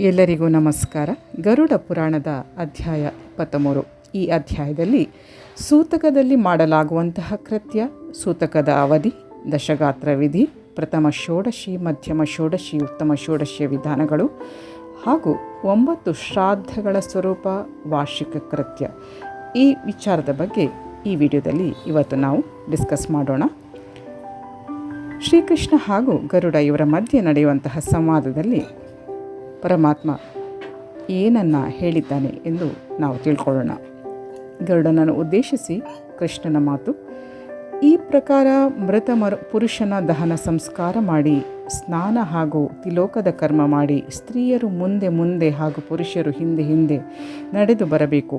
ಎಲ್ಲರಿಗೂ ನಮಸ್ಕಾರ. ಗರುಡ ಪುರಾಣದ ಅಧ್ಯಾಯ ಇಪ್ಪತ್ತಮೂರು. ಈ ಅಧ್ಯಾಯದಲ್ಲಿ ಸೂತಕದಲ್ಲಿ ಮಾಡಲಾಗುವಂತಹ ಕೃತ್ಯ, ಸೂತಕದ ಅವಧಿ, ದಶಗಾತ್ರ ವಿಧಿ, ಪ್ರಥಮ ಷೋಡಶಿ, ಮಧ್ಯಮ ಷೋಡಶಿ, ಉತ್ತಮ ಷೋಡಶಿಯ ವಿಧಾನಗಳು ಹಾಗೂ ಒಂಬತ್ತು ಶ್ರಾದ್ದಗಳ ಸ್ವರೂಪ, ವಾರ್ಷಿಕ ಕೃತ್ಯ. ಈ ವಿಚಾರದ ಬಗ್ಗೆ ಈ ವಿಡಿಯೋದಲ್ಲಿ ಇವತ್ತು ನಾವು ಡಿಸ್ಕಸ್ ಮಾಡೋಣ. ಶ್ರೀಕೃಷ್ಣ ಹಾಗೂ ಗರುಡ ಇವರ ಮಧ್ಯೆ ನಡೆಯುವಂತಹ ಸಂವಾದದಲ್ಲಿ ಪರಮಾತ್ಮ ಏನನ್ನ ಹೇಳಿದ್ದಾನೆ ಎಂದು ನಾವು ತಿಳ್ಕೊಳ್ಳೋಣ. ಗರುಡನನ್ನು ಉದ್ದೇಶಿಸಿ ಕೃಷ್ಣನ ಮಾತು, ಈ ಪ್ರಕಾರ ಮೃತ ಮರು ಪುರುಷನ ದಹನ ಸಂಸ್ಕಾರ ಮಾಡಿ, ಸ್ನಾನ ಹಾಗೂ ತಿಲೋಕದ ಕರ್ಮ ಮಾಡಿ, ಸ್ತ್ರೀಯರು ಮುಂದೆ ಮುಂದೆ ಹಾಗೂ ಪುರುಷರು ಹಿಂದೆ ಹಿಂದೆ ನಡೆದು ಬರಬೇಕು.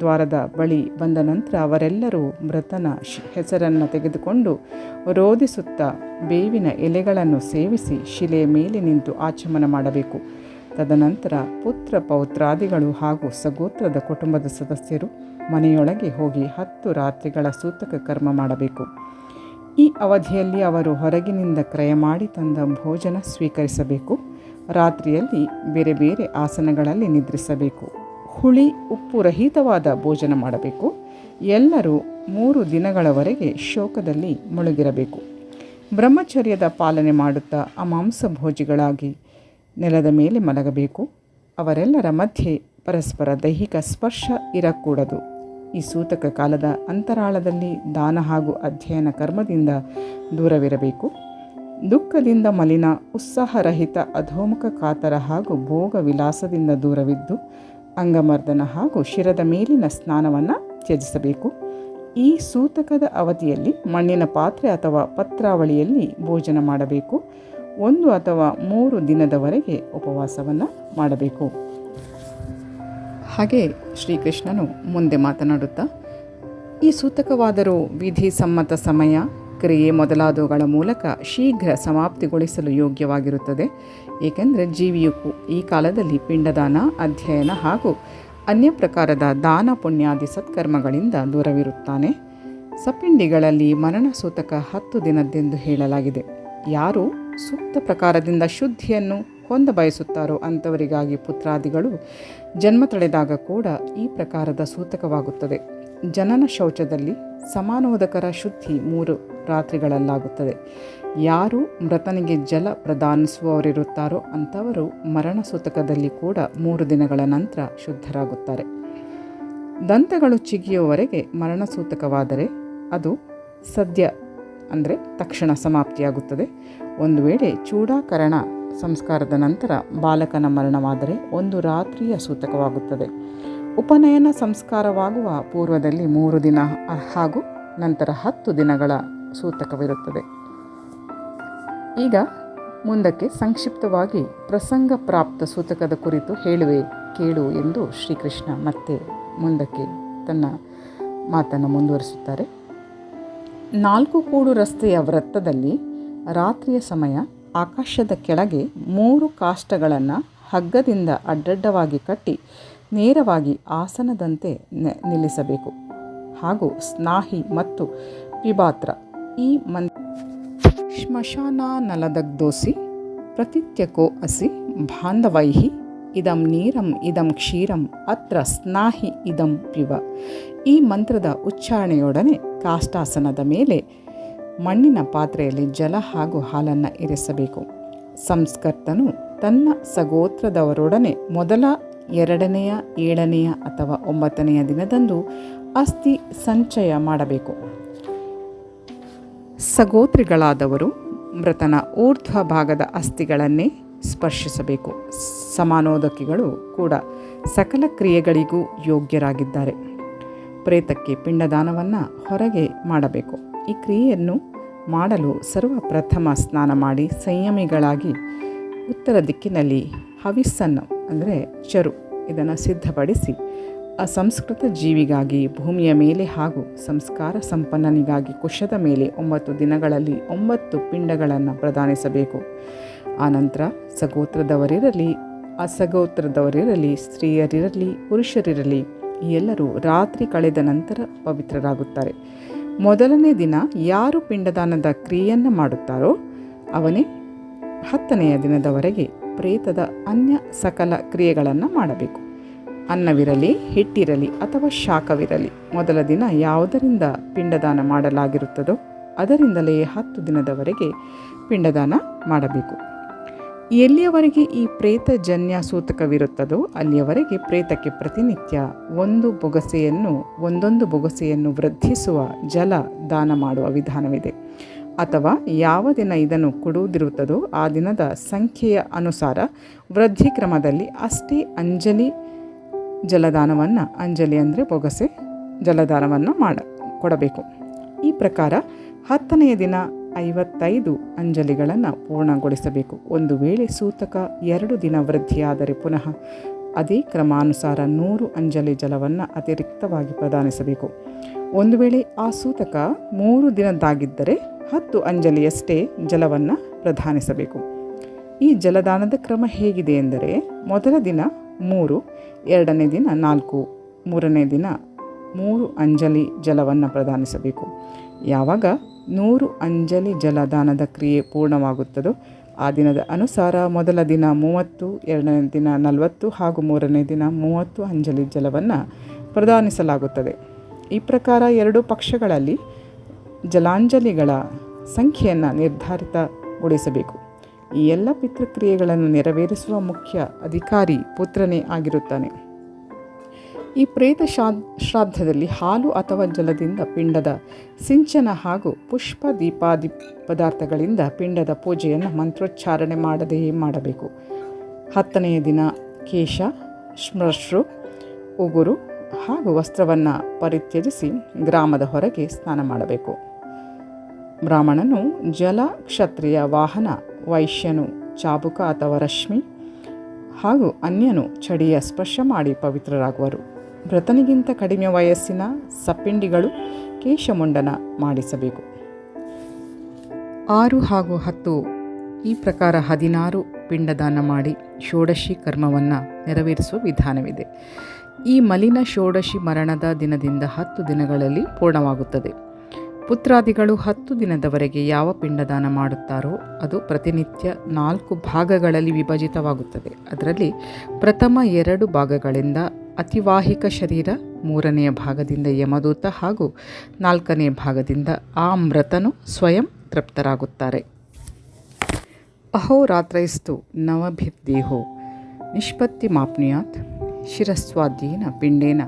ದ್ವಾರದ ಬಳಿ ಬಂದ ನಂತರ ಅವರೆಲ್ಲರೂ ಮೃತನ ಹೆಸರನ್ನು ತೆಗೆದುಕೊಂಡು ರೋಧಿಸುತ್ತಾ ಬೇವಿನ ಎಲೆಗಳನ್ನು ಸೇವಿಸಿ ಶಿಲೆಯ ಮೇಲೆ ನಿಂತು ಆಚಮನ ಮಾಡಬೇಕು. ತದನಂತರ ಪುತ್ರ ಪೌತ್ರಾದಿಗಳು ಹಾಗೂ ಸಗೋತ್ರದ ಕುಟುಂಬದ ಸದಸ್ಯರು ಮನೆಯೊಳಗೆ ಹೋಗಿ ಹತ್ತು ರಾತ್ರಿಗಳ ಸೂತಕ ಕರ್ಮ ಮಾಡಬೇಕು. ಈ ಅವಧಿಯಲ್ಲಿ ಅವರು ಹೊರಗಿನಿಂದ ಕ್ರಯ ಮಾಡಿ ತಂದ ಭೋಜನ ಸ್ವೀಕರಿಸಬೇಕು. ರಾತ್ರಿಯಲ್ಲಿ ಬೇರೆ ಬೇರೆ ಆಸನಗಳಲ್ಲಿ ನಿದ್ರಿಸಬೇಕು. ಹುಳಿ ಉಪ್ಪು ರಹಿತವಾದ ಭೋಜನ ಮಾಡಬೇಕು. ಎಲ್ಲರೂ ಮೂರು ದಿನಗಳವರೆಗೆ ಶೋಕದಲ್ಲಿ ಮುಳುಗಿರಬೇಕು. ಬ್ರಹ್ಮಚರ್ಯದ ಪಾಲನೆ ಮಾಡುತ್ತಾ ಅಮಾಂಸ ಭೋಜಿಗಳಾಗಿ ನೆಲದ ಮೇಲೆ ಮಲಗಬೇಕು. ಅವರೆಲ್ಲರ ಮಧ್ಯೆ ಪರಸ್ಪರ ದೈಹಿಕ ಸ್ಪರ್ಶ ಇರಕೂಡದು. ಈ ಸೂತಕ ಕಾಲದ ಅಂತರಾಳದಲ್ಲಿ ದಾನ ಹಾಗೂ ಅಧ್ಯಯನ ಕರ್ಮದಿಂದ ದೂರವಿರಬೇಕು. ದುಃಖದಿಂದ ಮಲಿನ, ಉತ್ಸಾಹರಹಿತ, ಅಧೋಮುಖ ಕಾತರ ಹಾಗೂ ಭೋಗ ವಿಲಾಸದಿಂದ ದೂರವಿದ್ದು, ಅಂಗಮರ್ದನ ಹಾಗೂ ಶಿರದ ಮೇಲಿನ ಸ್ನಾನವನ್ನು ತ್ಯಜಿಸಬೇಕು. ಈ ಸೂತಕದ ಅವಧಿಯಲ್ಲಿ ಮಣ್ಣಿನ ಪಾತ್ರೆ ಅಥವಾ ಪತ್ರಾವಳಿಯಲ್ಲಿ ಭೋಜನ ಮಾಡಬೇಕು. ಒಂದು ಅಥವಾ ಮೂರು ದಿನದವರೆಗೆ ಉಪವಾಸವನ್ನು ಮಾಡಬೇಕು. ಹಾಗೆ ಶ್ರೀಕೃಷ್ಣನು ಮುಂದೆ ಮಾತನಾಡುತ್ತಾ, ಈ ಸೂತಕವಾದರೂ ವಿಧಿ ಸಮ್ಮತ ಸಮಯ, ಕ್ರಿಯೆ ಮೊದಲಾದವುಗಳ ಮೂಲಕ ಶೀಘ್ರ ಸಮಾಪ್ತಿಗೊಳಿಸಲು ಯೋಗ್ಯವಾಗಿರುತ್ತದೆ. ಏಕೆಂದರೆ ಜೀವಿಯು ಈ ಕಾಲದಲ್ಲಿ ಪಿಂಡದಾನ, ಅಧ್ಯಯನ ಹಾಗೂ ಅನ್ಯ ಪ್ರಕಾರದ ದಾನ ಪುಣ್ಯಾದಿ ಸತ್ಕರ್ಮಗಳಿಂದ ದೂರವಿರುತ್ತಾನೆ. ಸಪಿಂಡಿಗಳಲ್ಲಿ ಮರಣ ಸೂತಕ ಹತ್ತು ದಿನದ್ದೆಂದು ಹೇಳಲಾಗಿದೆ. ಯಾರು ಸೂಕ್ತ ಪ್ರಕಾರದಿಂದ ಶುದ್ಧಿಯನ್ನು ಹೊಂದ ಬಯಸುತ್ತಾರೋ ಅಂಥವರಿಗಾಗಿ ಪುತ್ರಾದಿಗಳು ಜನ್ಮ ತಳೆದಾಗ ಕೂಡ ಈ ಪ್ರಕಾರದ ಸೂತಕವಾಗುತ್ತದೆ. ಜನನ ಶೌಚದಲ್ಲಿ ಸಮಾನೋದಕರ ಶುದ್ಧಿ ಮೂರು ರಾತ್ರಿಗಳಲ್ಲಾಗುತ್ತದೆ. ಯಾರು ಮೃತನಿಗೆ ಜಲ ಪ್ರದಾನಿಸುವವರಿರುತ್ತಾರೋ ಅಂಥವರು ಮರಣ ಸೂತಕದಲ್ಲಿ ಕೂಡ ಮೂರು ದಿನಗಳ ನಂತರ ಶುದ್ಧರಾಗುತ್ತಾರೆ. ದಂತಗಳು ಚಿಗಿಯುವವರೆಗೆ ಮರಣ ಸೂತಕವಾದರೆ ಅದು ಸದ್ಯ, ಅಂದರೆ ತಕ್ಷಣ ಸಮಾಪ್ತಿಯಾಗುತ್ತದೆ. ಒಂದು ವೇಳೆ ಚೂಡಾಕರಣ ಸಂಸ್ಕಾರದ ನಂತರ ಬಾಲಕನ ಮರಣವಾದರೆ ಒಂದು ರಾತ್ರಿಯ ಸೂತಕವಾಗುತ್ತದೆ. ಉಪನಯನ ಸಂಸ್ಕಾರವಾಗುವ ಪೂರ್ವದಲ್ಲಿ ಮೂರು ದಿನ ಹಾಗೂ ನಂತರ ಹತ್ತು ದಿನಗಳ ಸೂತಕವಿರುತ್ತದೆ. ಈಗ ಮುಂದಕ್ಕೆ ಸಂಕ್ಷಿಪ್ತವಾಗಿ ಪ್ರಸಂಗ ಪ್ರಾಪ್ತ ಸೂತಕದ ಕುರಿತು ಹೇಳುವೆ, ಕೇಳು ಎಂದು ಶ್ರೀಕೃಷ್ಣ ಮತ್ತೆ ಮುಂದಕ್ಕೆ ತನ್ನ ಮಾತನ್ನು ಮುಂದುವರಿಸುತ್ತಾರೆ. ನಾಲ್ಕು ಕೂಡು ರಸ್ತೆಯ ವೃತ್ತದಲ್ಲಿ ರಾತ್ರಿಯ ಸಮಯ ಆಕಾಶದ ಕೆಳಗೆ ಮೂರು ಕಾಷ್ಟಗಳನ್ನು ಹಗ್ಗದಿಂದ ಅಡ್ಡಡ್ಡವಾಗಿ ಕಟ್ಟಿ ನೇರವಾಗಿ ಆಸನದಂತೆ ನಿಲ್ಲಿಸಬೇಕು. ಹಾಗೂ ಸ್ನಾಹಿ ಮತ್ತು ಪಿಬಾತ್ರ ಈ ಮನ್ ಶ್ಮಶಾನ ನಲದಗ್ದೋಸಿ ಪ್ರತಿತ್ಯಕೋ ಅಸಿ ಬಾಂಧವೈಹಿ ಇದಂ ನೀರಂ ಇದಂ ಕ್ಷೀರಂ ಅತ್ರ ಸ್ನಾಹಿ ಇದಂ ಪಿವ. ಈ ಮಂತ್ರದ ಉಚ್ಚಾರಣೆಯೊಡನೆ ಕಾಷ್ಟಾಸನದ ಮೇಲೆ ಮಣ್ಣಿನ ಪಾತ್ರೆಯಲ್ಲಿ ಜಲ ಹಾಗೂ ಹಾಲನ್ನು ಇರಿಸಬೇಕು. ಸಂಸ್ಕರ್ತನು ತನ್ನ ಸಗೋತ್ರದವರೊಡನೆ ಮೊದಲ, ಎರಡನೆಯ, ಏಳನೆಯ ಅಥವಾ ಒಂಬತ್ತನೆಯ ದಿನದಂದು ಅಸ್ಥಿ ಸಂಚಯ ಮಾಡಬೇಕು. ಸಗೋತ್ರಿಗಳಾದವರು ಮೃತನ ಊರ್ಧ್ವ ಭಾಗದ ಅಸ್ಥಿಗಳನ್ನೇ ಸ್ಪರ್ಶಿಸಬೇಕು. ಸಮಾನೋದಕಿಗಳು ಕೂಡ ಸಕಲ ಕ್ರಿಯೆಗಳಿಗೂ ಯೋಗ್ಯರಾಗಿದ್ದಾರೆ. ಪ್ರೇತಕ್ಕೆ ಪಿಂಡದಾನವನ್ನು ಹೊರಗೆ ಮಾಡಬೇಕು. ಈ ಕ್ರಿಯೆಯನ್ನು ಮಾಡಲು ಸರ್ವಪ್ರಥಮ ಸ್ನಾನ ಮಾಡಿ ಸಂಯಮಿಗಳಾಗಿ ಉತ್ತರ ದಿಕ್ಕಿನಲ್ಲಿ ಹವಿಸ್ಸನ್ನು, ಅಂದರೆ ಚರು, ಇದನ್ನು ಸಿದ್ಧಪಡಿಸಿ ಅಸಂಸ್ಕೃತ ಜೀವಿಗಾಗಿ ಭೂಮಿಯ ಮೇಲೆ ಹಾಗೂ ಸಂಸ್ಕಾರ ಸಂಪನ್ನನಿಗಾಗಿ ಕುಶದ ಮೇಲೆ ಒಂಬತ್ತು ದಿನಗಳಲ್ಲಿ ಒಂಬತ್ತು ಪಿಂಡಗಳನ್ನು ಪ್ರದಾನಿಸಬೇಕು. ಆನಂತರ ಸಗೋತ್ರದವರಿರಲಿ, ಅಸಗೋತ್ರದವರಿರಲಿ, ಸ್ತ್ರೀಯರಿರಲಿ, ಪುರುಷರಿರಲಿ ಎಲ್ಲರೂ ರಾತ್ರಿ ಕಳೆದ ನಂತರ ಪವಿತ್ರರಾಗುತ್ತಾರೆ. ಮೊದಲನೇ ದಿನ ಯಾರು ಪಿಂಡದಾನದ ಕ್ರಿಯೆಯನ್ನು ಮಾಡುತ್ತಾರೋ ಅವನೇ ಹತ್ತನೆಯ ದಿನದವರೆಗೆ ಪ್ರೇತದ ಅನ್ಯ ಸಕಲ ಕ್ರಿಯೆಗಳನ್ನು ಮಾಡಬೇಕು. ಅನ್ನವಿರಲಿ, ಹಿಟ್ಟಿರಲಿ ಅಥವಾ ಶಾಖವಿರಲಿ, ಮೊದಲ ದಿನ ಯಾವುದರಿಂದ ಪಿಂಡದಾನ ಮಾಡಲಾಗಿರುತ್ತದೋ ಅದರಿಂದಲೇ ಹತ್ತು ದಿನದವರೆಗೆ ಪಿಂಡದಾನ ಮಾಡಬೇಕು. ಎಲ್ಲಿಯವರೆಗೆ ಈ ಪ್ರೇತಜನ್ಯ ಸೂತಕವಿರುತ್ತದೋ ಅಲ್ಲಿಯವರೆಗೆ ಪ್ರೇತಕ್ಕೆ ಪ್ರತಿನಿತ್ಯ ಒಂದು ಬೊಗಸೆಯನ್ನು, ಒಂದೊಂದು ಬೊಗಸೆಯನ್ನು ವೃದ್ಧಿಸುವ ಜಲ ದಾನ ಮಾಡುವ ವಿಧಾನವಿದೆ. ಅಥವಾ ಯಾವ ದಿನ ಇದನ್ನು ಕೊಡುವುದಿರುತ್ತದೋ ಆ ದಿನದ ಸಂಖ್ಯೆಯ ಅನುಸಾರ ವೃದ್ಧಿ ಕ್ರಮದಲ್ಲಿ ಅಷ್ಟೇ ಅಂಜಲಿ ಜಲದಾನವನ್ನು, ಅಂಜಲಿ ಅಂದರೆ ಬೊಗಸೆ ಜಲದಾನವನ್ನು ಮಾಡ, ಕೊಡಬೇಕು. ಈ ಪ್ರಕಾರ ಹತ್ತನೆಯ ದಿನ ಐವತ್ತೈದು ಅಂಜಲಿಗಳನ್ನು ಪೂರ್ಣಗೊಳಿಸಬೇಕು. ಒಂದು ವೇಳೆ ಸೂತಕ ಎರಡು ದಿನ ವೃದ್ಧಿಯಾದರೆ ಪುನಃ ಅದೇ ಕ್ರಮಾನುಸಾರ ನೂರು ಅಂಜಲಿ ಜಲವನ್ನು ಅತಿರಿಕ್ತವಾಗಿ ಪ್ರದಾನಿಸಬೇಕು ಒಂದು ವೇಳೆ ಆ ಸೂತಕ ಮೂರು ದಿನದ್ದಾಗಿದ್ದರೆ ಹತ್ತು ಅಂಜಲಿಯಷ್ಟೇ ಜಲವನ್ನು ಪ್ರಧಾನಿಸಬೇಕು. ಈ ಜಲದಾನದ ಕ್ರಮ ಹೇಗಿದೆ ಎಂದರೆ ಮೊದಲ ದಿನ ಮೂರು, ಎರಡನೇ ದಿನ ನಾಲ್ಕು, ಮೂರನೇ ದಿನ ಮೂರು ಅಂಜಲಿ ಜಲವನ್ನು ಪ್ರದಾನಿಸಬೇಕು ಯಾವಾಗ? ನೂರು ಅಂಜಲಿ ಜಲದಾನದ ಕ್ರಿಯೆ ಪೂರ್ಣವಾಗುತ್ತದೋ. ಆ ದಿನದ ಅನುಸಾರ ಮೊದಲ ದಿನ ಮೂವತ್ತು, ಎರಡನೇ ದಿನ ನಲವತ್ತು ಹಾಗೂ ಮೂರನೇ ದಿನ ಮೂವತ್ತು ಅಂಜಲಿ ಜಲವನ್ನು ಪ್ರದಾನಿಸಲಾಗುತ್ತದೆ. ಈ ಪ್ರಕಾರ ಎರಡು ಪಕ್ಷಗಳಲ್ಲಿ ಜಲಾಂಜಲಿಗಳ ಸಂಖ್ಯೆಯನ್ನು ನಿರ್ಧಾರಿತಗೊಳಿಸಬೇಕು. ಈ ಎಲ್ಲ ಪಿತೃಕ್ರಿಯೆಗಳನ್ನು ನೆರವೇರಿಸುವ ಮುಖ್ಯ ಅಧಿಕಾರಿ ಪುತ್ರನೇ ಆಗಿರುತ್ತಾನೆ. ಈ ಪ್ರೇತ ಶ್ರಾದ್ದದಲ್ಲಿ ಹಾಲು ಅಥವಾ ಜಲದಿಂದ ಪಿಂಡದ ಸಿಂಚನ ಹಾಗೂ ಪುಷ್ಪ ದೀಪಾದಿ ಪದಾರ್ಥಗಳಿಂದ ಪಿಂಡದ ಪೂಜೆಯನ್ನು ಮಂತ್ರೋಚ್ಚಾರಣೆ ಮಾಡದೆಯೇ ಮಾಡಬೇಕು. ಹತ್ತನೆಯ ದಿನ ಕೇಶ ಸ್ಮೃಶ್ರು ಉಗುರು ಹಾಗೂ ವಸ್ತ್ರವನ್ನು ಪರಿತ್ಯಜಿಸಿ ಗ್ರಾಮದ ಹೊರಗೆ ಸ್ನಾನ ಮಾಡಬೇಕು. ಬ್ರಾಹ್ಮಣನು ಜಲ ಕ್ಷತ್ರಿಯ ವಾಹನ, ವೈಶ್ಯನು ಚಾಬುಕ ಅಥವಾ ರಶ್ಮಿ ಹಾಗೂ ಅನ್ಯನು ಚಡಿಯ ಸ್ಪರ್ಶ ಮಾಡಿ ಪವಿತ್ರರಾಗುವರು. ಮೃತನಿಗಿಂತ ಕಡಿಮೆ ವಯಸ್ಸಿನ ಸಪ್ಪಿಂಡಿಗಳು ಕೇಶಮುಂಡನ ಮಾಡಿಸಬೇಕು. ಆರು ಹಾಗೂ ಹತ್ತು ಈ ಪ್ರಕಾರ ಹದಿನಾರು ಪಿಂಡದಾನ ಮಾಡಿ ಷೋಡಶಿ ಕರ್ಮವನ್ನು ನೆರವೇರಿಸುವ ವಿಧಾನವಿದೆ. ಈ ಮಲಿನ ಷೋಡಶಿ ಮರಣದ ದಿನದಿಂದ ಹತ್ತು ದಿನಗಳಲ್ಲಿ ಪೂರ್ಣವಾಗುತ್ತದೆ. ಪುತ್ರಾದಿಗಳು ಹತ್ತು ದಿನದವರೆಗೆ ಯಾವ ಪಿಂಡದಾನ ಮಾಡುತ್ತಾರೋ ಅದು ಪ್ರತಿನಿತ್ಯ ನಾಲ್ಕು ಭಾಗಗಳಲ್ಲಿ ವಿಭಜಿತವಾಗುತ್ತದೆ. ಅದರಲ್ಲಿ ಪ್ರಥಮ ಎರಡು ಭಾಗಗಳಿಂದ ಅತಿವಾಹಿಕ ಶರೀರ ಮೂರನೆಯ ಭಾಗದಿಂದ ಯಮದೂತ ಹಾಗೂ ನಾಲ್ಕನೆಯ ಭಾಗದಿಂದ ಆ ಮೃತನು ಸ್ವಯಂ ತೃಪ್ತರಾಗುತ್ತಾರೆ. ಅಹೋರಾತ್ರೈಸ್ತು ನವಭಿರ್ದೇಹೋ ನಿಷ್ಪತ್ತಿ ಮಾಪ್ನುಯಾತ್ ಶಿರಸ್ವಾದ್ಯೇನ ಪಿಂಡೇನ,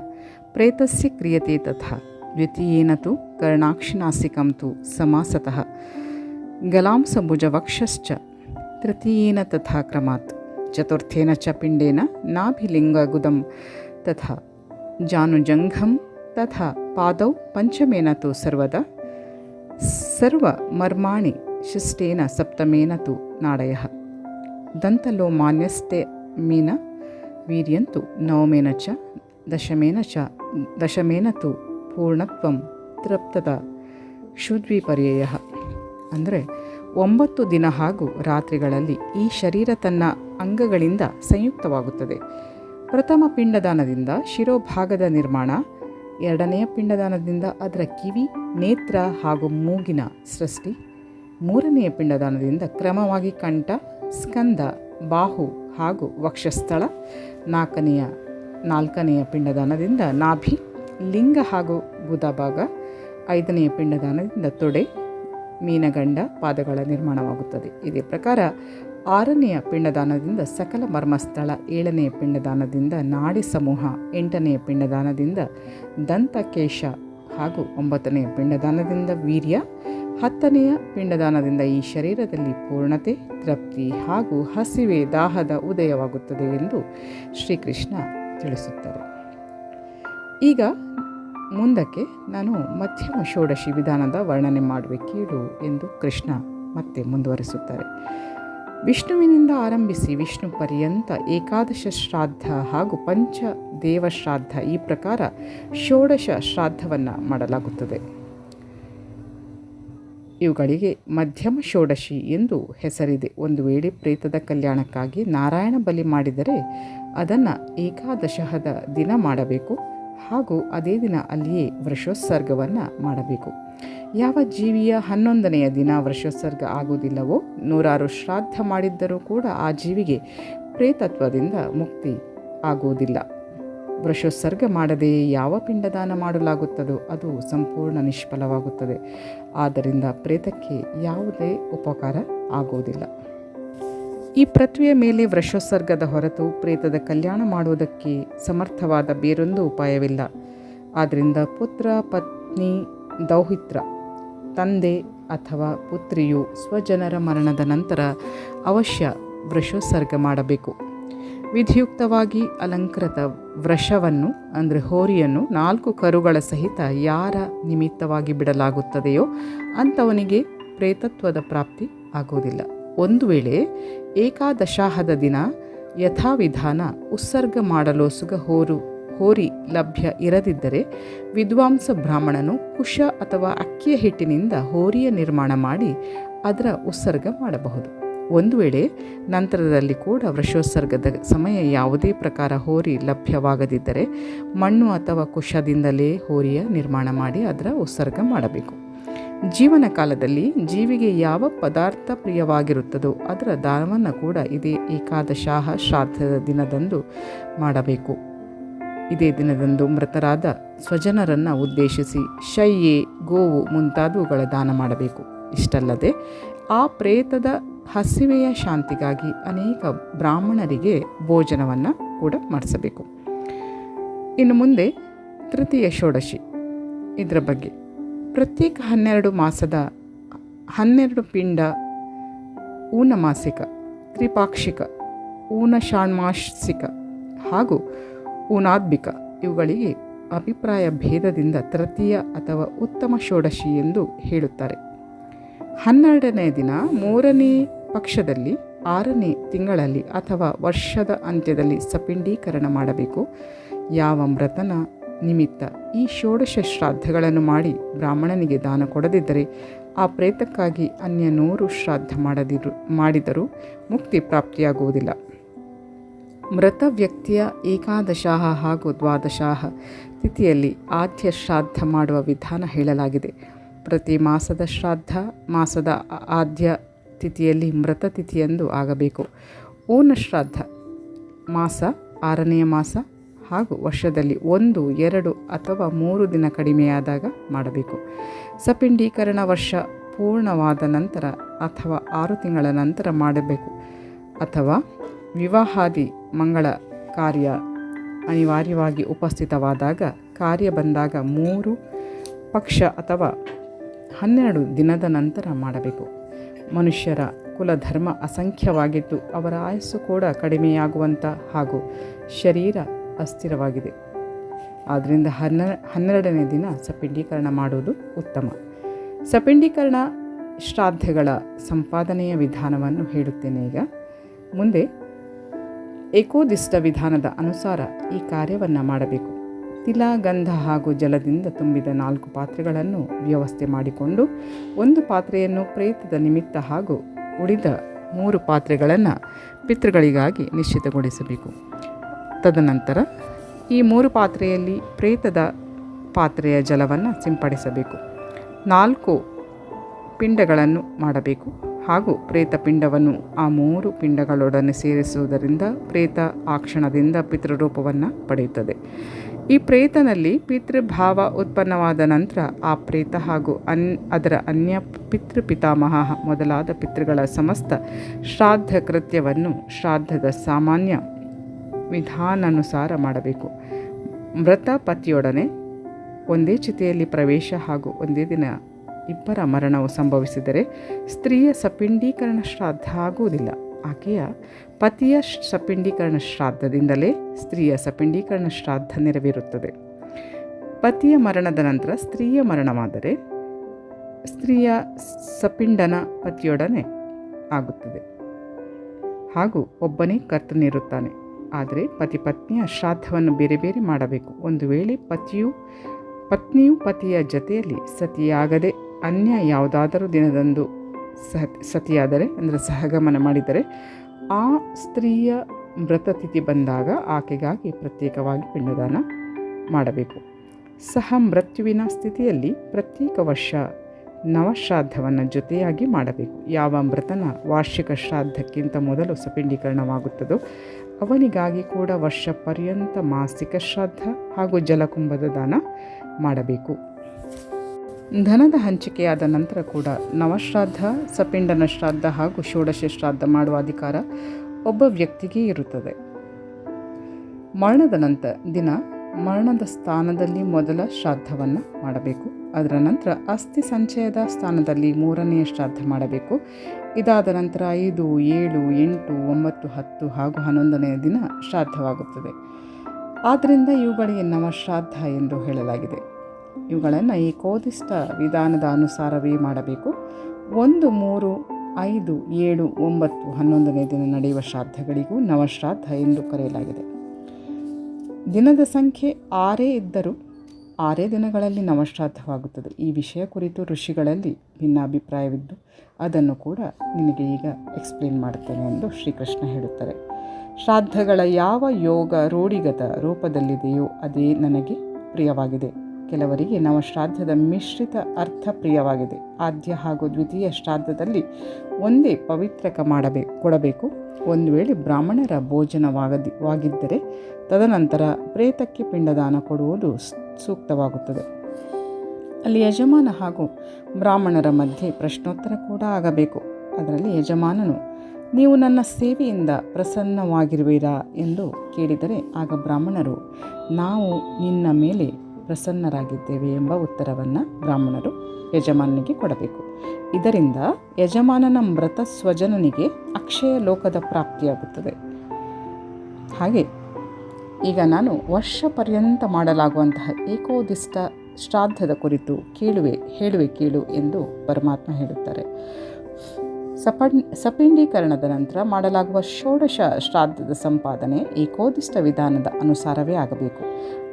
ಪ್ರೇತಸ್ಯ ಕ್ರಿಯತೆ ತಥಾ, ದ್ವಿತೀಯೇನ ತು ಕರ್ಣಾಕ್ಷಿನಾಸಿಕಂ ತು ಸಮಾಸತಃ ಗಲಾಂಸಭುಜವಕ್ಷಶ್ಚ ತೃತೀಯೇನ ತಥಾ ಕ್ರಮಾತ್, ಚತುರ್ಥೇನ ಚ ಪಿಂಡೇನ ನಾಭಿಲಿಂಗಗುದಂ ತಥಾ जानुजङ्घं ತಥಾ ಪಾದೌ ಪಂಚಮೇನ ತು ಸರ್ವ ಮರ್ಮಾಣಿ ಶಿಷ್ಟೇನ ಸಪ್ತಮೇನ ತು ನಾಡಯಃ दन्तलोमान्यस्ते ಮೀನ ವೀರ್ಯಂತು ನವಮೇನ ಚ ದಶಮೇನ ಚ ದಶಮೇನ ತು ಪೂರ್ಣತ್ವಂ ತೃಪ್ತದ ಕ್ಷುದ್ವಿಪರ್ಯಯ ಅಂದರೆ ಒಂಬತ್ತು ದಿನ ಹಾಗೂ ರಾತ್ರಿಗಳಲ್ಲಿ ಈ ಶರೀರ ತನ್ನ ಅಂಗಗಳಿಂದ ಸಂಯುಕ್ತವಾಗುತ್ತದೆ. ಪ್ರಥಮ ಪಿಂಡದಾನದಿಂದ ಶಿರೋಭಾಗದ ನಿರ್ಮಾಣ, ಎರಡನೆಯ ಪಿಂಡದಾನದಿಂದ ಅದರ ಕಿವಿ, ನೇತ್ರ ಹಾಗೂ ಮೂಗಿನ ಸೃಷ್ಟಿ, ಮೂರನೆಯ ಪಿಂಡದಾನದಿಂದ ಕ್ರಮವಾಗಿ ಕಂಠ, ಸ್ಕಂದ, ಬಾಹು ಹಾಗೂ ವಕ್ಷಸ್ಥಳ, ನಾಲ್ಕನೆಯ ನಾಲ್ಕನೆಯ ಪಿಂಡದಾನದಿಂದ ನಾಭಿ, ಲಿಂಗ ಹಾಗೂ ಗುದಭಾಗ ಐದನೆಯ ಪಿಂಡದಾನದಿಂದ ತೊಡೆ, ಮೀನಗಂಡ ಪಾದಗಳ ನಿರ್ಮಾಣವಾಗುತ್ತದೆ. ಇದೇ ಪ್ರಕಾರ ಆರನೆಯ ಪಿಂಡದಾನದಿಂದ ಸಕಲ ಮರ್ಮಸ್ಥಳ, ಏಳನೆಯ ಪಿಂಡದಾನದಿಂದ ನಾಡಿ ಸಮೂಹ, ಎಂಟನೆಯ ಪಿಂಡದಾನದಿಂದ ದಂತಕೇಶ ಹಾಗೂ ಒಂಬತ್ತನೆಯ ಪಿಂಡದಾನದಿಂದ ವೀರ್ಯ, ಹತ್ತನೆಯ ಪಿಂಡದಾನದಿಂದ ಈ ಶರೀರದಲ್ಲಿ ಪೂರ್ಣತೆ, ತೃಪ್ತಿ ಹಾಗೂ ಹಸಿವೆ ದಾಹದ ಉದಯವಾಗುತ್ತದೆ ಎಂದು ಶ್ರೀಕೃಷ್ಣ ತಿಳಿಸುತ್ತಾರೆ. ಈಗ ಮುಂದಕ್ಕೆ ನಾನು ಮಧ್ಯಮ ಷೋಡಶಿ ವಿಧಾನದ ವರ್ಣನೆ ಮಾಡುವೆ, ಕೀಳು ಎಂದು ಕೃಷ್ಣ ಮತ್ತೆ ಮುಂದುವರಿಸುತ್ತಾರೆ. ವಿಷ್ಣುವಿನಿಂದ ಆರಂಭಿಸಿ ವಿಷ್ಣು ಪರ್ಯಂತ ಏಕಾದಶ ಶ್ರಾದ್ದ ಹಾಗೂ ಪಂಚ ದೇವಶ್ರಾದ್ದ ಈ ಪ್ರಕಾರ ಷೋಡಶ ಶ್ರಾದ್ದವನ್ನು ಮಾಡಲಾಗುತ್ತದೆ. ಇವುಗಳಿಗೆ ಮಧ್ಯಮ ಷೋಡಶಿ ಎಂದು ಹೆಸರಿದೆ. ಒಂದು ವೇಳೆ ಪ್ರೇತದ ಕಲ್ಯಾಣಕ್ಕಾಗಿ ನಾರಾಯಣ ಬಲಿ ಮಾಡಿದರೆ ಅದನ್ನು ಏಕಾದಶಹದ ದಿನ ಮಾಡಬೇಕು ಹಾಗೂ ಅದೇ ದಿನ ಅಲ್ಲಿಯೇ ವೃಷೋತ್ಸರ್ಗವನ್ನು ಮಾಡಬೇಕು. ಯಾವ ಜೀವಿಯ ಹನ್ನೊಂದನೆಯ ದಿನ ವೃಷೋತ್ಸರ್ಗ ಆಗುವುದಿಲ್ಲವೋ, ನೂರಾರು ಶ್ರಾದ್ದ ಮಾಡಿದ್ದರೂ ಕೂಡ ಆ ಜೀವಿಗೆ ಪ್ರೇತತ್ವದಿಂದ ಮುಕ್ತಿ ಆಗುವುದಿಲ್ಲ. ವೃಷೋತ್ಸರ್ಗ ಮಾಡದೆ ಯಾವ ಪಿಂಡದಾನ ಮಾಡಲಾಗುತ್ತದೋ ಅದು ಸಂಪೂರ್ಣ ನಿಷ್ಫಲವಾಗುತ್ತದೆ. ಆದ್ದರಿಂದ ಪ್ರೇತಕ್ಕೆ ಯಾವುದೇ ಉಪಕಾರ ಆಗುವುದಿಲ್ಲ. ಈ ಪೃಥ್ವಿಯ ಮೇಲೆ ವೃಷೋತ್ಸರ್ಗದ ಹೊರತು ಪ್ರೇತದ ಕಲ್ಯಾಣ ಮಾಡುವುದಕ್ಕೆ ಸಮರ್ಥವಾದ ಬೇರೊಂದು ಉಪಾಯವಿಲ್ಲ. ಆದ್ದರಿಂದ ಪುತ್ರ, ಪತ್ನಿ, ದೌಹಿತ್ರ ತಂದೆ ಅಥವಾ ಪುತ್ರಿಯು ಸ್ವಜನರ ಮರಣದ ನಂತರ ಅವಶ್ಯ ವೃಷೋತ್ಸರ್ಗ ಮಾಡಬೇಕು. ವಿಧಿಯುಕ್ತವಾಗಿ ಅಲಂಕೃತ ವೃಷವನ್ನು, ಅಂದರೆ ಹೋರಿಯನ್ನು, ನಾಲ್ಕು ಕರುಗಳ ಸಹಿತ ಯಾರ ನಿಮಿತ್ತವಾಗಿ ಬಿಡಲಾಗುತ್ತದೆಯೋ ಅಂಥವನಿಗೆ ಪ್ರೇತತ್ವದ ಪ್ರಾಪ್ತಿ ಆಗುವುದಿಲ್ಲ. ಒಂದು ವೇಳೆ ಏಕಾದಶಾಹದ ದಿನ ಯಥಾವಿಧಾನ ಉತ್ಸರ್ಗ ಮಾಡಲು ಸುಗ ಹೋರು ಲಭ್ಯ ಇರದಿದ್ದರೆ ವಿದ್ವಾಂಸ ಬ್ರಾಹ್ಮಣನು ಕುಶ ಅಥವಾ ಅಕ್ಕಿಯ ಹಿಟ್ಟಿನಿಂದ ಹೋರಿಯ ನಿರ್ಮಾಣ ಮಾಡಿ ಅದರ ಉತ್ಸರ್ಗ ಮಾಡಬಹುದು. ಒಂದು ವೇಳೆ ನಂತರದಲ್ಲಿ ಕೂಡ ವೃಷೋತ್ಸರ್ಗದ ಸಮಯ ಯಾವುದೇ ಪ್ರಕಾರ ಹೋರಿ ಲಭ್ಯವಾಗದಿದ್ದರೆ ಮಣ್ಣು ಅಥವಾ ಕುಶದಿಂದಲೇ ಹೋರಿಯ ನಿರ್ಮಾಣ ಮಾಡಿ ಅದರ ಉತ್ಸರ್ಗ ಮಾಡಬೇಕು. ಜೀವನ ಕಾಲದಲ್ಲಿ ಜೀವಿಗೆ ಯಾವ ಪದಾರ್ಥ ಪ್ರಿಯವಾಗಿರುತ್ತದೋ ಅದರ ದಾನವನ್ನು ಕೂಡ ಇದೇ ಏಕಾದಶಾಹ ಶ್ರಾದ್ದದ ದಿನದಂದು ಮಾಡಬೇಕು. ಇದೇ ದಿನದಂದು ಮೃತರಾದ ಸ್ವಜನರನ್ನು ಉದ್ದೇಶಿಸಿ ಶಯ್ಯೆ ಗೋವು ಮುಂತಾದವುಗಳ ದಾನ ಮಾಡಬೇಕು. ಇಷ್ಟಲ್ಲದೆ ಆ ಪ್ರೇತದ ಹಸಿವೆಯ ಶಾಂತಿಗಾಗಿ ಅನೇಕ ಬ್ರಾಹ್ಮಣರಿಗೆ ಭೋಜನವನ್ನು ಕೂಡ ಮಾಡಿಸಬೇಕು. ಇನ್ನು ಮುಂದೆ ತೃತೀಯ ಷೋಡಶಿ. ಇದರ ಬಗ್ಗೆ. ಪ್ರತ್ಯೇಕ ಹನ್ನೆರಡು ಮಾಸದ ಹನ್ನೆರಡು ಪಿಂಡ ಊನಮಾಸಿಕ, ತ್ರಿಪಾಕ್ಷಿಕ ಊನ ಷಾಣ್ಮಾಸಿಕ ಹಾಗೂ ಊನಾದ್ಬಿಕ ಇವುಗಳಿಗೆ ಅಭಿಪ್ರಾಯ ಭೇದದಿಂದ ತೃತೀಯ ಅಥವಾ ಉತ್ತಮ ಷೋಡಶಿ ಎಂದು ಹೇಳುತ್ತಾರೆ. ಹನ್ನೆರಡನೇ ದಿನ ಮೂರನೇ ಪಕ್ಷದಲ್ಲಿ, ಆರನೇ ತಿಂಗಳಲ್ಲಿ ಅಥವಾ ವರ್ಷದ ಅಂತ್ಯದಲ್ಲಿ ಸಪಿಂಡೀಕರಣ ಮಾಡಬೇಕು. ಯಾವ ಮೃತನ ನಿಮಿತ್ತ ಈ ಷೋಡಶ ಶ್ರಾದ್ದಗಳನ್ನು ಮಾಡಿ ಬ್ರಾಹ್ಮಣನಿಗೆ ದಾನ ಕೊಡದಿದ್ದರೆ, ಆ ಪ್ರೇತಕ್ಕಾಗಿ ಅನ್ಯ ನೂರು ಶ್ರಾದ್ದ ಮಾಡದಿರು, ಮಾಡಿದರೂ ಮುಕ್ತಿ ಪ್ರಾಪ್ತಿಯಾಗುವುದಿಲ್ಲ. ಮೃತ ವ್ಯಕ್ತಿಯ ಏಕಾದಶಾಹ ಹಾಗೂ ದ್ವಾದಶಾಹ ತಿಥಿಯಲ್ಲಿ ಆದ್ಯ ಶ್ರಾದ್ದ ಮಾಡುವ ವಿಧಾನ ಹೇಳಲಾಗಿದೆ. ಪ್ರತಿ ಮಾಸದ ಶ್ರಾದ್ದ ಮಾಸದ ಆದ್ಯ ತಿಥಿಯಲ್ಲಿ ಮೃತ ತಿಥಿಯಂದು ಆಗಬೇಕು. ಓನ ಶ್ರಾದ್ದ ಮಾಸ, ಆರನೆಯ ಮಾಸ ಹಾಗೂ ವರ್ಷದಲ್ಲಿ ಒಂದು, ಎರಡು ಅಥವಾ ಮೂರು ದಿನ ಕಡಿಮೆಯಾದಾಗ ಮಾಡಬೇಕು. ಸಪಿಂಡೀಕರಣ ವರ್ಷ ಪೂರ್ಣವಾದ ನಂತರ ಅಥವಾ ಆರು ತಿಂಗಳ ನಂತರ ಮಾಡಬೇಕು ಅಥವಾ ವಿವಾಹಾದಿ ಮಂಗಳ ಕಾರ್ಯ ಅನಿವಾರ್ಯವಾಗಿ ಉಪಸ್ಥಿತವಾದಾಗ ಕಾರ್ಯ ಬಂದಾಗ ಮೂರು ಪಕ್ಷ ಅಥವಾ ಹನ್ನೆರಡು ದಿನದ ನಂತರ ಮಾಡಬೇಕು. ಮನುಷ್ಯರ ಕುಲಧರ್ಮ ಅಸಂಖ್ಯವಾಗಿದ್ದು ಅವರ ಆಯಸ್ಸು ಕೂಡ ಕಡಿಮೆಯಾಗುವಂಥ ಹಾಗೂ ಶರೀರ ಅಸ್ಥಿರವಾಗಿದೆ. ಆದ್ದರಿಂದ ಹನ್ನೆ, ಹನ್ನೆರಡನೇ ದಿನ ಸಪಿಂಡೀಕರಣ ಮಾಡುವುದು ಉತ್ತಮ. ಸಪಿಂಡೀಕರಣ ಶ್ರಾದ್ದಗಳ ಸಂಪಾದನೆಯ ವಿಧಾನವನ್ನು ಹೇಳುತ್ತೇನೆ ಈಗ. ಮುಂದೆ ಏಕೋದಿಷ್ಟ ವಿಧಾನದ ಅನುಸಾರ ಈ ಕಾರ್ಯವನ್ನು ಮಾಡಬೇಕು. ತಿಲ ಗಂಧ ಹಾಗೂ ಜಲದಿಂದ ತುಂಬಿದ ನಾಲ್ಕು ಪಾತ್ರೆಗಳನ್ನು ವ್ಯವಸ್ಥೆ ಮಾಡಿಕೊಂಡು ಒಂದು ಪಾತ್ರೆಯನ್ನು ಪ್ರೇತದ ನಿಮಿತ್ತ ಹಾಗೂ ಉಳಿದ ಮೂರು ಪಾತ್ರೆಗಳನ್ನು ಪಿತೃಗಳಿಗಾಗಿ ನಿಶ್ಚಿತಗೊಳಿಸಬೇಕು. ತದನಂತರ ಈ ಮೂರು ಪಾತ್ರೆಯಲ್ಲಿ ಪ್ರೇತದ ಪಾತ್ರೆಯ ಜಲವನ್ನು ಸಿಂಪಡಿಸಬೇಕು. ನಾಲ್ಕು ಪಿಂಡಗಳನ್ನು ಮಾಡಬೇಕು. ಹಾಗೂ ಪ್ರೇತಪಿಂಡವನ್ನು ಆ ಮೂರು ಪಿಂಡಗಳೊಡನೆ ಸೇರಿಸುವುದರಿಂದ ಪ್ರೇತ ಆ ಕ್ಷಣದಿಂದ ಪಿತೃರೂಪವನ್ನು ಪಡೆಯುತ್ತದೆ. ಈ ಪ್ರೇತನಲ್ಲಿ ಪಿತೃಭಾವ ಉತ್ಪನ್ನವಾದ ನಂತರ ಆ ಪ್ರೇತ ಹಾಗೂ ಅನ್, ಅದರ ಅನ್ಯ ಪಿತೃ ಪಿತಾಮಹ ಮೊದಲಾದ ಪಿತೃಗಳ ಸಮಸ್ತ ಶ್ರಾದ್ದ ಕೃತ್ಯವನ್ನು ಶ್ರಾದ್ದದ ಸಾಮಾನ್ಯ ವಿಧಾನಾನುಸಾರ ಮಾಡಬೇಕು. ಮೃತ ಪತಿಯೊಡನೆ ಒಂದೇ ಚಿತೆಯಲ್ಲಿ ಪ್ರವೇಶ ಹಾಗೂ ಒಂದೇ ದಿನ ಇಬ್ಬರ ಮರಣವು ಸಂಭವಿಸಿದರೆ ಸ್ತ್ರೀಯ ಸಪಿಂಡೀಕರಣ ಶ್ರಾದ್ದ ಆಗುವುದಿಲ್ಲ. ಆಕೆಯ ಪತಿಯ ಸಪಿಂಡೀಕರಣ ಶ್ರಾದ್ದದಿಂದಲೇ ಸ್ತ್ರೀಯ ಸಪಿಂಡೀಕರಣ ಶ್ರಾದ್ದ ನೆರವೇರುತ್ತದೆ. ಪತಿಯ ಮರಣದ ನಂತರ ಸ್ತ್ರೀಯ ಮರಣವಾದರೆ ಸ್ತ್ರೀಯ ಸಪಿಂಡನ ಪತಿಯೊಡನೆ ಆಗುತ್ತದೆ. ಹಾಗೂ ಒಬ್ಬನೇ ಕರ್ತನಿರುತ್ತಾನೆ ಆದರೆ ಪತಿ ಪತ್ನಿಯ ಶ್ರಾದ್ದವನ್ನು ಬೇರೆ ಬೇರೆ ಮಾಡಬೇಕು. ಒಂದು ವೇಳೆ ಪತಿಯು, ಪತ್ನಿಯು ಪತಿಯ ಜೊತೆಯಲ್ಲಿ ಸತಿಯಾಗದೆ ಅನ್ಯ ಯಾವುದಾದರೂ ದಿನದಂದು ಸಹ ಸತಿಯಾದರೆ, ಅಂದರೆ ಸಹಗಮನ ಮಾಡಿದರೆ, ಆ ಸ್ತ್ರೀಯ ಮೃತತಿಥಿ ಬಂದಾಗ ಆಕೆಗಾಗಿ ಪ್ರತ್ಯೇಕವಾಗಿ ಪಿಂಡದಾನ ಮಾಡಬೇಕು. ಸಹ ಮೃತ್ಯುವಿನ ಸ್ಥಿತಿಯಲ್ಲಿ ಪ್ರತ್ಯೇಕ ವರ್ಷ ನವಶ್ರಾದ್ದವನ್ನು ಜೊತೆಯಾಗಿ ಮಾಡಬೇಕು. ಯಾವ ಮೃತನ ವಾರ್ಷಿಕ ಶ್ರಾದ್ದಕ್ಕಿಂತ ಮೊದಲು ಸಪಿಂಡೀಕರಣವಾಗುತ್ತದೋ, ಅವನಿಗಾಗಿ ಕೂಡ ವರ್ಷ ಪರ್ಯಂತ ಮಾಸಿಕ ಶ್ರಾದ್ದ ಹಾಗೂ ಜಲಕುಂಭದ ದಾನ ಮಾಡಬೇಕು. ಧನದ ಹಂಚಿಕೆಯಾದ ನಂತರ ಕೂಡ ನವಶ್ರಾದ್ದ, ಸಪಿಂಡನ ಶ್ರಾದ್ದ ಹಾಗೂ ಷೋಡಶ ಶ್ರಾದ್ದ ಮಾಡುವ ಅಧಿಕಾರ ಒಬ್ಬ ವ್ಯಕ್ತಿಗೆ ಇರುತ್ತದೆ. ಮರಣದ ನಂತರ ದಿನ ಮರಣದ ಸ್ಥಾನದಲ್ಲಿ ಮೊದಲ ಶ್ರಾದ್ದವನ್ನು ಮಾಡಬೇಕು. ಅದರ ನಂತರ ಅಸ್ಥಿ ಸಂಚಯದ ಸ್ಥಾನದಲ್ಲಿ ಮೂರನೆಯ ಶ್ರಾದ್ದ ಮಾಡಬೇಕು. ಇದಾದ ನಂತರ ಐದು, ಏಳು, ಎಂಟು, ಒಂಬತ್ತು, ಹತ್ತು ಹಾಗೂ ಹನ್ನೊಂದನೆಯ ದಿನ ಶ್ರಾದ್ದವಾಗುತ್ತದೆ. ಆದ್ದರಿಂದ ಇವುಗಳಿಗೆ ನವಶ್ರಾದ್ದ ಎಂದು ಹೇಳಲಾಗಿದೆ. ಇವುಗಳನ್ನು ಈ ಕೋದಿಷ್ಟ ವಿಧಾನದ ಅನುಸಾರವೇ ಮಾಡಬೇಕು. ಒಂದು, ಮೂರು, ಐದು, ಏಳು, ಒಂಬತ್ತು, ಹನ್ನೊಂದನೇ ದಿನ ನಡೆಯುವ ಶ್ರಾದ್ದಗಳಿಗೂ ನವಶ್ರಾದ್ದ ಎಂದು ಕರೆಯಲಾಗಿದೆ. ದಿನದ ಸಂಖ್ಯೆ ಆರೇ ಇದ್ದರೂ ಆರೇ ದಿನಗಳಲ್ಲಿ ನವಶ್ರಾದ್ದವಾಗುತ್ತದೆ. ಈ ವಿಷಯ ಕುರಿತು ಋಷಿಗಳಲ್ಲಿ ಭಿನ್ನಾಭಿಪ್ರಾಯವಿದ್ದು ಅದನ್ನು ಕೂಡ ನಿನಗೆ ಈಗ ಎಕ್ಸ್ಪ್ಲೇನ್ ಮಾಡುತ್ತೇನೆ ಎಂದು ಶ್ರೀಕೃಷ್ಣ ಹೇಳುತ್ತಾರೆ. ಶ್ರಾದ್ದಗಳ ಯಾವ ಯೋಗ ರೂಢಿಗತ ರೂಪದಲ್ಲಿದೆಯೋ ಅದೇ ನನಗೆ ಪ್ರಿಯವಾಗಿದೆ. ಕೆಲವರಿಗೆ ನವಶ್ರಾದ್ದದ ಮಿಶ್ರಿತ ಅರ್ಥ ಪ್ರಿಯವಾಗಿದೆ. ಆದ್ಯ ಹಾಗೂ ದ್ವಿತೀಯ ಶ್ರಾದ್ದದಲ್ಲಿ ಒಂದೇ ಪವಿತ್ರಕ ಮಾಡಬೇಕು ಕೊಡಬೇಕು. ಒಂದು ವೇಳೆ ಬ್ರಾಹ್ಮಣರ ಭೋಜನವಾಗದಿ, ವಾಗಿದ್ದರೆ ತದನಂತರ ಪ್ರೇತಕ್ಕೆ ಪಿಂಡದಾನ ಕೊಡುವುದು ಸೂಕ್ತವಾಗುತ್ತದೆ. ಅಲ್ಲಿ ಯಜಮಾನ ಹಾಗೂ ಬ್ರಾಹ್ಮಣರ ಮಧ್ಯೆ ಪ್ರಶ್ನೋತ್ತರ ಕೂಡ ಆಗಬೇಕು. ಅದರಲ್ಲಿ ಯಜಮಾನನು, ನೀವು ನನ್ನ ಸೇವೆಯಿಂದ ಪ್ರಸನ್ನವಾಗಿರುವಿರಾ ಎಂದು ಕೇಳಿದರೆ ಆಗ ಬ್ರಾಹ್ಮಣರು, ನಾವು ನಿನ್ನ ಮೇಲೆ ಪ್ರಸನ್ನರಾಗಿದ್ದೇವೆ ಎಂಬ ಉತ್ತರವನ್ನು ಬ್ರಾಹ್ಮಣರು ಯಜಮಾನನಿಗೆ ಕೊಡಬೇಕು. ಇದರಿಂದ ಯಜಮಾನನ ಮೃತ ಸ್ವಜನನಿಗೆ ಅಕ್ಷಯ ಲೋಕದ ಪ್ರಾಪ್ತಿಯಾಗುತ್ತದೆ. ಹಾಗೆ ಈಗ ನಾನು ವರ್ಷ ಪರ್ಯಂತ ಮಾಡಲಾಗುವಂತಹ ಏಕೋದಿಷ್ಟ ಶ್ರಾದ್ದದ ಕುರಿತು ಕೇಳುವೆ, ಹೇಳುವೆ, ಕೇಳು ಎಂದು ಪರಮಾತ್ಮ ಹೇಳುತ್ತಾರೆ. ಸಪನ್, ಸಪಿಂಡೀಕರಣದ ನಂತರ ಮಾಡಲಾಗುವ ಷೋಡಶ ಶ್ರಾದ್ದದ ಸಂಪಾದನೆ ಏಕೋದಿಷ್ಟ ವಿಧಾನದ ಅನುಸಾರವೇ ಆಗಬೇಕು.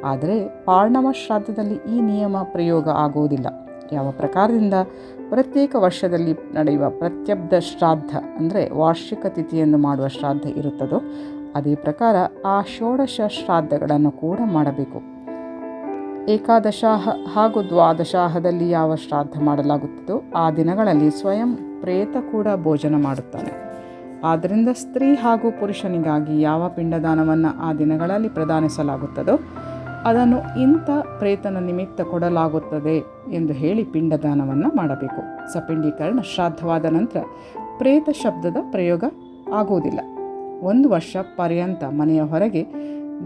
ಆದರೆ ಪಾರ್ಣವ ಶ್ರಾದ್ದದಲ್ಲಿ ಈ ನಿಯಮ ಪ್ರಯೋಗ ಆಗುವುದಿಲ್ಲ. ಯಾವ ಪ್ರಕಾರದಿಂದ? ಪ್ರತ್ಯೇಕ ವರ್ಷದಲ್ಲಿ ನಡೆಯುವ ಪ್ರತ್ಯಬ್ಧ ಶ್ರಾದ್ದ ಅಂದರೆ ವಾರ್ಷಿಕ ತಿಥಿಯನ್ನು ಮಾಡುವ ಶ್ರಾದ್ದ ಇರುತ್ತದೋ, ಅದೇ ಪ್ರಕಾರ ಆ ಷೋಡಶ ಶ್ರಾದ್ದಗಳನ್ನು ಕೂಡ ಮಾಡಬೇಕು. ಏಕಾದಶಾಹ ಹಾಗೂ ದ್ವಾದಶಾಹದಲ್ಲಿ ಯಾವ ಶ್ರಾದ್ದ ಮಾಡಲಾಗುತ್ತದೋ, ಆ ದಿನಗಳಲ್ಲಿ ಸ್ವಯಂ ಪ್ರೇತ ಕೂಡ ಭೋಜನ ಮಾಡುತ್ತಾನೆ. ಆದ್ದರಿಂದ ಸ್ತ್ರೀ ಹಾಗೂ ಪುರುಷನಿಗಾಗಿ ಯಾವ ಪಿಂಡದಾನವನ್ನು ಆ ದಿನಗಳಲ್ಲಿ ಪ್ರದಾನಿಸಲಾಗುತ್ತದೋ, ಅದನ್ನು ಇಂಥ ಪ್ರೇತನ ನಿಮಿತ್ತ ಕೊಡಲಾಗುತ್ತದೆ ಎಂದು ಹೇಳಿ ಪಿಂಡದಾನವನ್ನು ಮಾಡಬೇಕು. ಸಪಿಂಡೀಕರಣ ಶ್ರಾದ್ದವಾದ ನಂತರ ಪ್ರೇತ ಶಬ್ದದ ಪ್ರಯೋಗ ಆಗುವುದಿಲ್ಲ. ಒಂದು ವರ್ಷ ಪರ್ಯಂತ ಮನೆಯ ಹೊರಗೆ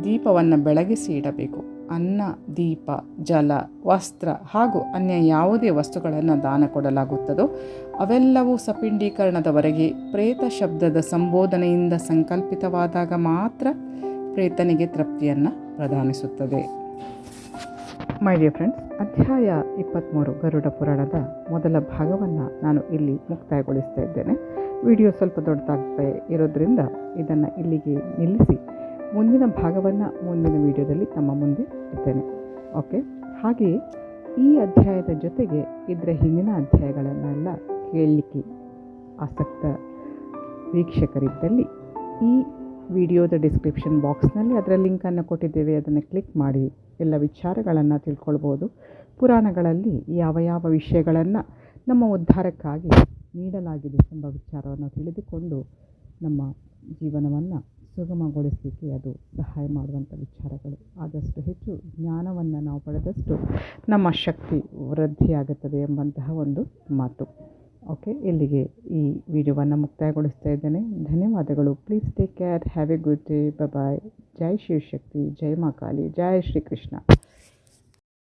ದೀಪವನ್ನು ಬೆಳಗಿಸಿ ಇಡಬೇಕು. ಅನ್ನ, ದೀಪ, ಜಲ, ವಸ್ತ್ರ ಹಾಗೂ ಅನ್ಯ ಯಾವುದೇ ವಸ್ತುಗಳನ್ನು ದಾನ ಕೊಡಲಾಗುತ್ತದೋ, ಅವೆಲ್ಲವೂ ಸಪಿಂಡೀಕರಣದವರೆಗೆ ಪ್ರೇತ ಶಬ್ದದ ಸಂಬೋಧನೆಯಿಂದ ಸಂಕಲ್ಪಿತವಾದಾಗ ಮಾತ್ರ ಪ್ರೇತನಿಗೆ ತೃಪ್ತಿಯನ್ನು ಪ್ರದಾನಿಸುತ್ತದೆ. ಮೈ ಡಿಯರ್ ಫ್ರೆಂಡ್ಸ್ ಅಧ್ಯಾಯ ಇಪ್ಪತ್ತ್ಮೂರು ಗರುಡ ಪುರಾಣದ ಮೊದಲ ಭಾಗವನ್ನು ನಾನು ಇಲ್ಲಿ ಮುಕ್ತಾಯಗೊಳಿಸ್ತಾ ಇದ್ದೇನೆ. ವಿಡಿಯೋ ಸ್ವಲ್ಪ ದೊಡ್ಡದಾಗ್ತಾ ಇರೋದ್ರಿಂದ ಇದನ್ನು ಇಲ್ಲಿಗೆ ನಿಲ್ಲಿಸಿ. ಮುಂದಿನ ಭಾಗವನ್ನು ಮುಂದಿನ ವಿಡಿಯೋದಲ್ಲಿ ತಮ್ಮ ಮುಂದೆ ಇದ್ದೇನೆ ಓಕೆ ಹಾಗೆಯೇ ಈ ಅಧ್ಯಾಯದ ಜೊತೆಗೆ ಇದರ ಹಿಂದಿನ ಅಧ್ಯಾಯಗಳನ್ನೆಲ್ಲ ಕೇಳಲಿಕ್ಕೆ ಆಸಕ್ತ ವೀಕ್ಷಕರಿದ್ದಲ್ಲಿ ಈ ವಿಡಿಯೋದ ಡಿಸ್ಕ್ರಿಪ್ಷನ್ ಬಾಕ್ಸ್ನಲ್ಲಿ ಅದರ ಲಿಂಕನ್ನು ಕೊಟ್ಟಿದ್ದೇವೆ. ಅದನ್ನು ಕ್ಲಿಕ್ ಮಾಡಿ. ಎಲ್ಲ ವಿಚಾರಗಳನ್ನು ತಿಳ್ಕೊಳ್ಬೋದು. ಪುರಾಣಗಳಲ್ಲಿ ಯಾವ ಯಾವ ವಿಷಯಗಳನ್ನು ನಮ್ಮ ಉದ್ಧಾರಕ್ಕಾಗಿ ನೀಡಲಾಗಿದೆ ಎಂಬ ವಿಚಾರವನ್ನು ತಿಳಿದುಕೊಂಡು ನಮ್ಮ ಜೀವನವನ್ನು ಸುಗಮಗೊಳಿಸಲಿಕ್ಕೆ ಅದು ಸಹಾಯ ಮಾಡುವಂಥ ವಿಚಾರಗಳು. ಆದಷ್ಟು ಹೆಚ್ಚು ಜ್ಞಾನವನ್ನು ನಾವು ಪಡೆದಷ್ಟು ನಮ್ಮ ಶಕ್ತಿ ವೃದ್ಧಿಯಾಗುತ್ತದೆ ಎಂಬಂತಹ ಒಂದು ಮಾತು. ಓಕೆ, ಇಲ್ಲಿಗೆ ಈ ವಿಡಿಯೋವನ್ನು ಮುಕ್ತಾಯಗೊಳಿಸ್ತಾ ಇದ್ದೇನೆ. ಧನ್ಯವಾದಗಳು. Please take care. Have a good day. Bye ಜೈ ಶಿವಶಕ್ತಿ. ಜೈ ಮಾ ಕಾಳಿ. ಜೈ ಶ್ರೀಕೃಷ್ಣ.